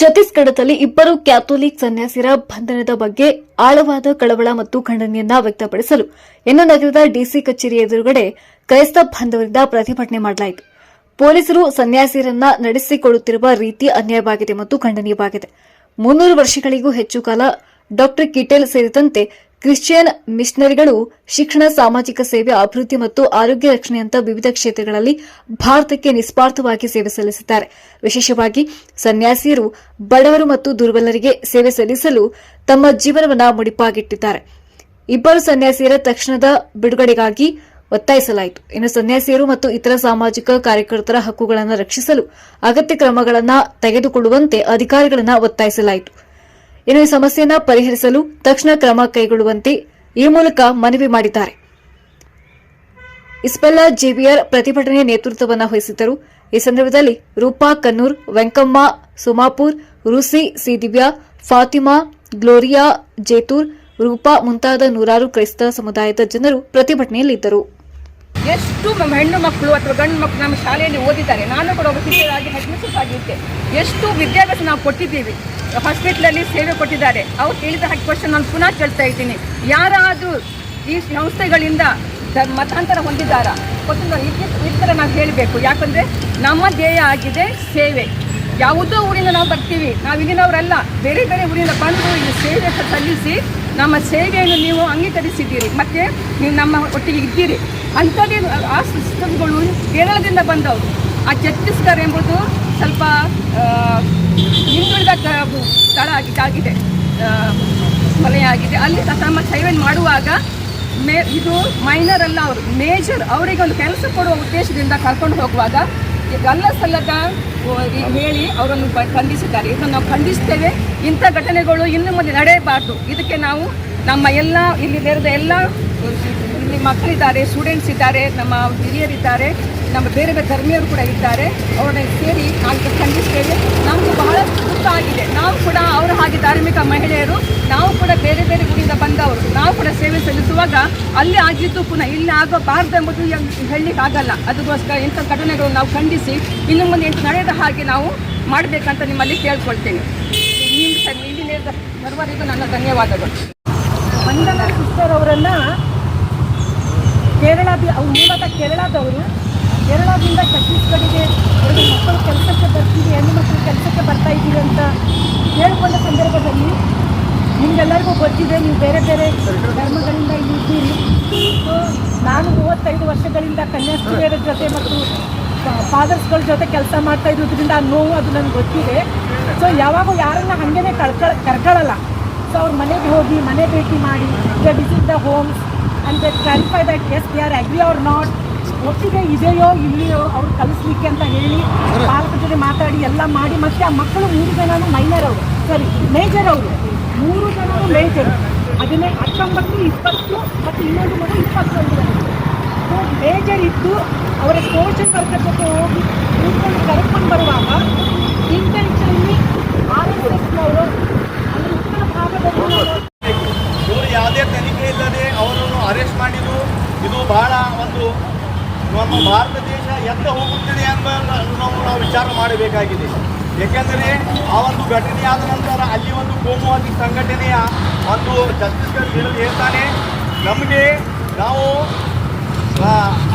ಛತ್ತೀಸ್ಗಢದಲ್ಲಿ ಇಬ್ಬರು ಕ್ಯಾಥೋಲಿಕ್ ಸನ್ಯಾಸಿರ ಬಂಧನದ ಬಗ್ಗೆ ಆಳವಾದ ಕಳವಳ ಮತ್ತು ಖಂಡನೆಯನ್ನ ವ್ಯಕ್ತಪಡಿಸಲು ಇನ್ನು ನಗರದ ಡಿಸಿ ಕಚೇರಿ ಎದುರುಗಡೆ ಕ್ರೈಸ್ತ ಬಾಂಧವರಿಂದ ಪ್ರತಿಭಟನೆ ಮಾಡಲಾಯಿತು. ಪೊಲೀಸರು ಸನ್ಯಾಸಿರನ್ನ ನಡೆಸಿಕೊಳ್ಳುತ್ತಿರುವ ರೀತಿ ಅನ್ಯಾಯವಾಗಿದೆ ಮತ್ತು ಖಂಡನೀಯವಾಗಿದೆ. ಮುನ್ನೂರು ವರ್ಷಗಳಿಗೂ ಹೆಚ್ಚು ಕಾಲ ಡಾಕ್ಟರ್ ಕಿಟೇಲ್ ಸೇರಿದಂತೆ ಕ್ರಿಶ್ಚಿಯನ್ ಮಿಷನರಿಗಳು ಶಿಕ್ಷಣ, ಸಾಮಾಜಿಕ ಸೇವೆ, ಅಭಿವೃದ್ಧಿ ಮತ್ತು ಆರೋಗ್ಯ ರಕ್ಷಣೆಯಂತಹ ವಿವಿಧ ಕ್ಷೇತ್ರಗಳಲ್ಲಿ ಭಾರತಕ್ಕೆ ನಿಸ್ವಾರ್ಥವಾಗಿ ಸೇವೆ ಸಲ್ಲಿಸಿದ್ದಾರೆ ವಿಶೇಷವಾಗಿ ಸನ್ಯಾಸಿಯರು, ಬಡವರು ಮತ್ತು ದುರ್ಬಲರಿಗೆ ಸೇವೆ ಸಲ್ಲಿಸಲು ತಮ್ಮ ಜೀವನವನ್ನ ಮುಡಿಪಾಗಿಟ್ಟಿದ್ದಾರೆ. ಇಬ್ಬರು ಸನ್ಯಾಸಿಯರ ತಕ್ಷಣದ ಬಿಡುಗಡೆಗಾಗಿ ಒತ್ತಾಯಿಸಲಾಯಿತು. ಇನ್ನು ಸನ್ಯಾಸಿಯರು ಮತ್ತು ಇತರ ಸಾಮಾಜಿಕ ಕಾರ್ಯಕರ್ತರ ಹಕ್ಕುಗಳನ್ನು ರಕ್ಷಿಸಲು ಅಗತ್ಯ ಕ್ರಮಗಳನ್ನು ತೆಗೆದುಕೊಳ್ಳುವಂತೆ ಅಧಿಕಾರಿಗಳನ್ನು ಒತ್ತಾಯಿಸಲಾಯಿತು. ಇನ್ನು ಈ ಸಮಸ್ಯೆಯನ್ನು ಪರಿಹರಿಸಲು ತಕ್ಷಣ ಕ್ರಮ ಕೈಗೊಳ್ಳುವಂತೆ ಈ ಮೂಲಕ ಮನವಿ ಮಾಡಿದ್ದಾರೆ. ಇಸ್ಪೆಲ್ಲಾ ಜೇವಿಯರ್ ಪ್ರತಿಭಟನೆ ನೇತೃತ್ವವನ್ನು ವಹಿಸಿದ್ದರು. ಈ ಸಂದರ್ಭದಲ್ಲಿ ರೂಪಾ ಕನ್ನೂರ್, ವೆಂಕಮ್ಮ, ಸುಮಾಪುರ್, ರುಸಿ ಸಿ ದಿವ್ಯಾ ಫಾತಿಮಾ, ಗ್ಲೋರಿಯಾ ಜೇತೂರ್, ರೂಪಾ ಮುಂತಾದ ನೂರಾರು ಕ್ರೈಸ್ತ ಸಮುದಾಯದ ಜನರು ಪ್ರತಿಭಟನೆಯಲ್ಲಿದ್ದರು. ಎಷ್ಟು ಹೆಣ್ಣು ಮಕ್ಕಳು ಅಥವಾ ಗಂಡು ಮಕ್ಕಳು ನಮ್ಮ ಶಾಲೆಯಲ್ಲಿ ಓದಿದ್ದಾರೆ, ನಾನು ಕೂಡ ಒಬ್ಬ ಶಿಕ್ಷಕರಾಗಿ ಆಗಿದ್ದೆ ಎಷ್ಟು ವಿದ್ಯಾಭ್ಯಾಸ ನಾವು ಕೊಟ್ಟಿದ್ದೀವಿ ಹಾಸ್ಪಿಟ್ಲಲ್ಲಿ ಸೇವೆ ಕೊಟ್ಟಿದ್ದಾರೆ. ಅವ್ರು ಕೇಳಿದ ಹಾಗೆ ಕ್ವಶನ್ ನಾನು ಪುನಃ ಕೇಳ್ತಾ ಇದ್ದೀನಿ. ಯಾರಾದರೂ ಈ ಸಂಸ್ಥೆಗಳಿಂದ ಮತಾಂತರ ಹೊಂದಿದ್ದಾರಾ? ಕ್ವಶನ್ ಈ ಥರ ನಾವು ಹೇಳಬೇಕು. ಯಾಕಂದರೆ ನಮ್ಮ ಧ್ಯೇಯ ಆಗಿದೆ ಸೇವೆ. ಯಾವುದೋ ಊರಿಂದ ನಾವು ಬರ್ತೀವಿ ನಾವು ಇಲ್ಲಿನವರೆಲ್ಲ ಬೇರೆ ಬೇರೆ ಊರಿಂದ ಬಂದು ಇಲ್ಲಿ ಸೇವೆ ಸಲ್ಲಿಸಿ ನಮ್ಮ ಸೇವೆಯನ್ನು ನೀವು ಅಂಗೀಕರಿಸಿದ್ದೀರಿ, ಮತ್ತು ನೀವು ನಮ್ಮ ಒಟ್ಟಿಗೆ ಇದ್ದೀರಿ. ಅಂಥದ್ದೇ ಆ ಸಿಸ್ಟಮ್ಗಳು ಕೇರಳದಿಂದ ಬಂದವರು ಆ ಛತ್ತೀಸ್ಗಢ ಎಂಬುದು ಸ್ವಲ್ಪ ಹಿಂದುಳಿದ ಸ್ಥಳ ಆಗಿ- ಆಗಿದೆ. ಆಗಿದೆ. ಅಲ್ಲಿ ತಮ್ಮ ಸೇವೆ ಮಾಡುವಾಗ ಮೇ, ಇದು ಮೈನರ್ ಅಲ್ಲ ಅವರು ಮೇಜರ್ ಅವರಿಗೆ ಒಂದು ಕೆಲಸ ಕೊಡುವ ಉದ್ದೇಶದಿಂದ ಕರ್ಕೊಂಡು ಹೋಗುವಾಗ ಈ ಗಲ್ಲ ಸಲ್ಲದ ಹೇಳಿ ಅವರನ್ನು ಖಂಡಿಸಿದ್ದಾರೆ. ಇದನ್ನು ನಾವು ಖಂಡಿಸ್ತೇವೆ. ಇಂಥ ಘಟನೆಗಳು ಇನ್ನು ಮುಂದೆ ನಡೆಯಬಾರ್ದು. ಇದಕ್ಕೆ ನಾವು ನಮ್ಮ ಎಲ್ಲ, ಇಲ್ಲಿ ನೆರೆದ ಎಲ್ಲ ಇಲ್ಲಿ ಮಕ್ಕಳಿದ್ದಾರೆ ಸ್ಟೂಡೆಂಟ್ಸ್ ಇದ್ದಾರೆ, ನಮ್ಮ ಹಿರಿಯರಿದ್ದಾರೆ, ನಮ್ಮ ಬೇರೆ ಬೇರೆ ಧರ್ಮೀಯರು ಕೂಡ ಇದ್ದಾರೆ. ಅವರನ್ನು ಸೇರಿ ನಾವು ಖಂಡಿಸ್ತೇವೆ. ನಮಗೆ ಬಹಳ ದುಃಖ ಆಗಿದೆ. ನಾವು ಕೂಡ ಅವರ ಹಾಗೆ ಧಾರ್ಮಿಕ ಮಹಿಳೆಯರು. ನಾವು ಕೂಡ ಬೇರೆ ಬೇರೆ ಊರಿಂದ ಬಂದವರು. ನಾವು ಕೂಡ ಸೇವೆ ಸಲ್ಲಿಸುವಾಗ ಅಲ್ಲಿ ಆಗಿದ್ದು ಪುನಃ ಇಲ್ಲಿ ಆಗಬಾರ್ದು ಎಂಬುದು ಹೇಳಲಿಕ್ಕೆ ಆಗಲ್ಲ. ಅದಕ್ಕೋಸ್ಕರ ಇಂಥ ಘಟನೆಗಳು ನಾವು ಖಂಡಿಸಿ ಇನ್ನು ಮುಂದೆ ಎಂಟು ನಡೆದ ಹಾಗೆ ನಾವು ಮಾಡಬೇಕಂತ ನಿಮ್ಮಲ್ಲಿ ಕೇಳ್ಕೊಳ್ತೇನೆ. ನಿಮ್ಮ ಸ- ಇಲ್ಲಿ ನೇರದ ಸರ್ವರಿಗೂ ನನ್ನ ಧನ್ಯವಾದಗಳು. ಮಂಡಲ ಸಿಸ್ಟರ್ ಅವರನ್ನು ಕೇರಳ ಮೂಲತಃ ಕೇರಳದವರು ಕೇರಳದಿಂದ ಛತ್ತೀಸ್ಗಢಿಗೆ ಎರಡು ಮಕ್ಕಳು ಕೆಲಸಕ್ಕೆ ಬರ್ತೀವಿ ಹೆಣ್ಣು ಮಕ್ಕಳು ಕೆಲಸಕ್ಕೆ ಬರ್ತಾ ಇದ್ದೀವಿ ಅಂತ ಕೇಳಿಕೊಂಡ ಸಂದರ್ಭದಲ್ಲಿ ನಿಮಗೆಲ್ಲರಿಗೂ ಗೊತ್ತಿದೆ, ನೀವು ಬೇರೆ ಬೇರೆ ಧರ್ಮಗಳಿಂದ ಇಲ್ಲಿ ಇದ್ದೀರಿ. ಸೊ ನಾನು ಮೂವತ್ತೈದು ವರ್ಷಗಳಿಂದ ಕನ್ಯಾಸ್ತ್ರೀಯರ ಜೊತೆ ಮತ್ತು ಫಾದರ್ಸ್ಗಳ ಜೊತೆ ಕೆಲಸ ಮಾಡ್ತಾ ಇರೋದ್ರಿಂದ ಆ ನೋವು ಅದು ನನಗೆ ಗೊತ್ತಿದೆ. ಸೊ ಯಾವಾಗೂ ಯಾರನ್ನ ಹಾಗೇನೆ ಕಳ್ಕೊಳ ಕರ್ಕೊಳ್ಳಲ್ಲ ಸೊ ಅವ್ರ ಮನೆಗೆ ಹೋಗಿ ಮನೆ ಭೇಟಿ ಮಾಡಿ the visit the homes and they clarify that as they are agree are not ಒಟ್ಟಿಗೆ ಇದೆಯೋ ಇಲ್ಲಿಯೋ ಅವ್ರು ಕಲಿಸ್ಲಿಕ್ಕೆ ಅಂತ ಹೇಳಿ ಪಾಲಕ ಜೊತೆ ಮಾತಾಡಿ ಎಲ್ಲ ಮಾಡಿ ಮತ್ತೆ ಆ ಮಕ್ಕಳು ಮೂರು ಜನನು ಮೈನರ್ ಅವರು. ಸರಿ ಮೇಜರ್ ಅವರು. ಮೂರು ಜನರು ಮೇಜರ್ ಅದನ್ನೇ ಹತ್ತೊಂಬತ್ತು, ಇಪ್ಪತ್ತು ಮತ್ತು ಇನ್ನೊಂದು ಮಗು ಇಪ್ಪತ್ತೊಂದು ಸೊ ಮೇಜರ್ ಇದ್ದು ಅವರ ಸ್ಪೋರ್ಟ್ಸ್ ವರ್ಕರ್ ಜೊತೆ ಹೋಗಿ ಕೂತ್ಕೊಂಡು ಕರ್ಕೊಂಡು ಬರುವಾಗ ಇಂಟೆನ್ಷನ್ಲಿ ಆರ್ ಎಸ್ ಎಸ್ನವರು ಅಂದರೆ ಉತ್ತರ ಭಾಗದಲ್ಲಿ ಇವರು ಯಾವುದೇ ತನಿಖೆ ಇಲ್ಲದೆ ಅವರನ್ನು ಅರೆಸ್ಟ್ ಮಾಡಿದ್ದು ಇದು ಬಹಳ ಒಂದು ನಮ್ಮ ಭಾರತ ದೇಶ ಎತ್ತ ಹೋಗುತ್ತಿದೆ ಎಂಬ ನಾವು ನಾವು ವಿಚಾರ ಮಾಡಬೇಕಾಗಿದೆ. ಏಕೆಂದರೆ ಆ ಒಂದು ಘಟನೆಯಾದ ನಂತರ ಅಲ್ಲಿ ಒಂದು ಕೋಮುವಾದಿ ಸಂಘಟನೆಯ ಒಂದು ಛತ್ತೀಸ್ಗಢ ಹಿಡಿದು ಹೇಳ್ತಾನೆ, ನಮಗೆ ನಾವು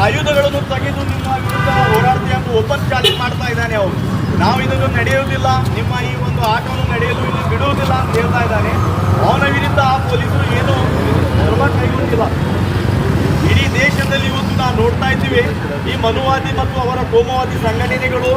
ಆಯುಧಗಳನ್ನು ತೆಗೆದು ನಿಮ್ಮ ವಿರುದ್ಧ ಹೋರಾಡ್ತೀವಿ ಎಂದು ಓಪನ್ ಚಾಲೆಂಜ್ ಮಾಡ್ತಾ ಇದ್ದಾನೆ ಅವರು. ನಾವು ಇದನ್ನು ನಡೆಯುವುದಿಲ್ಲ, ನಿಮ್ಮ ಈ ಒಂದು ಆಟವನ್ನು ನಡೆಯಲು ಇಲ್ಲಿ ಬಿಡುವುದಿಲ್ಲ ಅಂತ ಹೇಳ್ತಾ ಇದ್ದಾನೆ. ಅವನ ವಿರುದ್ಧ ಆ ಪೊಲೀಸರು ಏನು ಕ್ರಮ ಕೈಗೊಂಡಿಲ್ಲ ಇಡೀ ದೇಶದಲ್ಲಿ ಇವತ್ತು ನಾವು ನೋಡ್ತಾ ಇದ್ದೀವಿ, ಈ ಮನುವಾದಿ ಮತ್ತು ಅವರ ಕೋಮವಾದಿ ಸಂಘಟನೆಗಳು